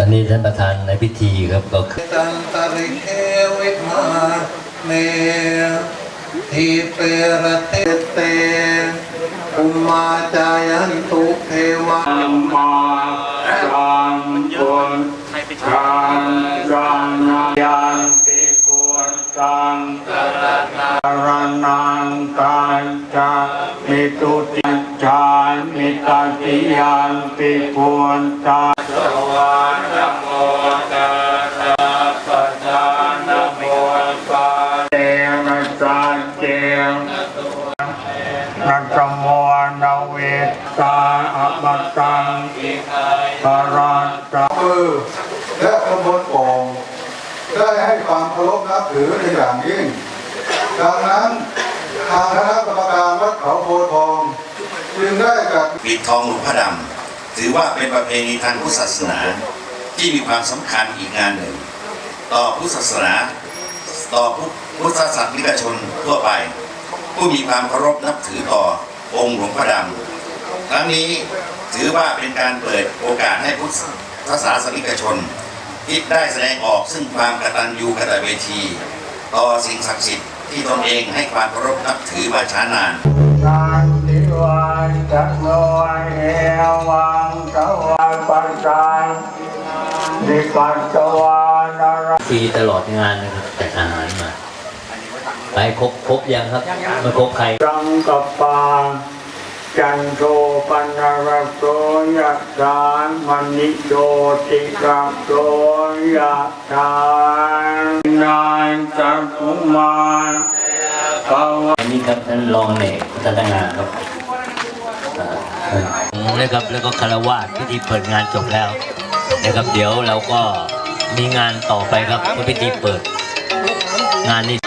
ตอนนี้ท่านประธานในพิธีครับก็คือตันตริเควิมาเนทีเปรเตเตอุมาจายันตุเทวาธัมมาสังพุทธังรังยันติพุทธังสระนังกัจจามิตุติจามิตติยันติพุทธังสวา โมนาเวตาอมตังปารัตตามือและขบวนโป่งได้ให้ความเคารพนับถือในอย่างยิ่ง ดังนั้นทางคณะกรรมการวัดเขาโพธิ์ทองจึงได้จัดปิดทองหลวงพระดำถือว่าเป็นประเพณีทางพุทธศาสนาที่มีความสำคัญอีกงานหนึ่ง ต่อพุทธศาสนาต่อพุทธศาสนิกชนทั่วไป ผู้มีความเคารพนับถือต่อ องค์หลวงพระดำครั้งนี้ถือว่าเป็นการเปิดโอกาสให้พุทธศาสนิกชนที่ได้แสดงออกซึ่งความกตัญญูกตเวที ต่อสิ่งศักดิ์สิทธิ์ที่ตนเองให้ความเคารพนับถือมาช้านานนันทิวันจะโนเอวังกวาปัจจัยนิปัสสวานารฟรีตลอดงานนะครับแต่อาหารมา ไปครบครบยังครับไม่ครบใครสังกปาจันโทปนารโตยะสานมณิโยติกะโตยะทานนายจักขุมารภวอันนี้ครับท่านรองเอกพัฒนางานครับอ่านะครับแล้วก็คารวาสพิธีเปิดงานจบแล้วนะครับเดี๋ยวเราก็มีงานต่อไปครับเพื่อพิธีเปิดงานนี้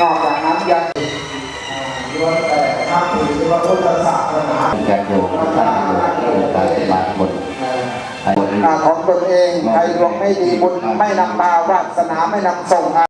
นอกจากนั้นยังล้วนแต่นับถือพระพุทธศาสนาการโยมท่านโยมโอกาสบาทหมดของตนเองใครดวงไม่ดีบุญไม่นำมาวาสนาไม่นำส่ง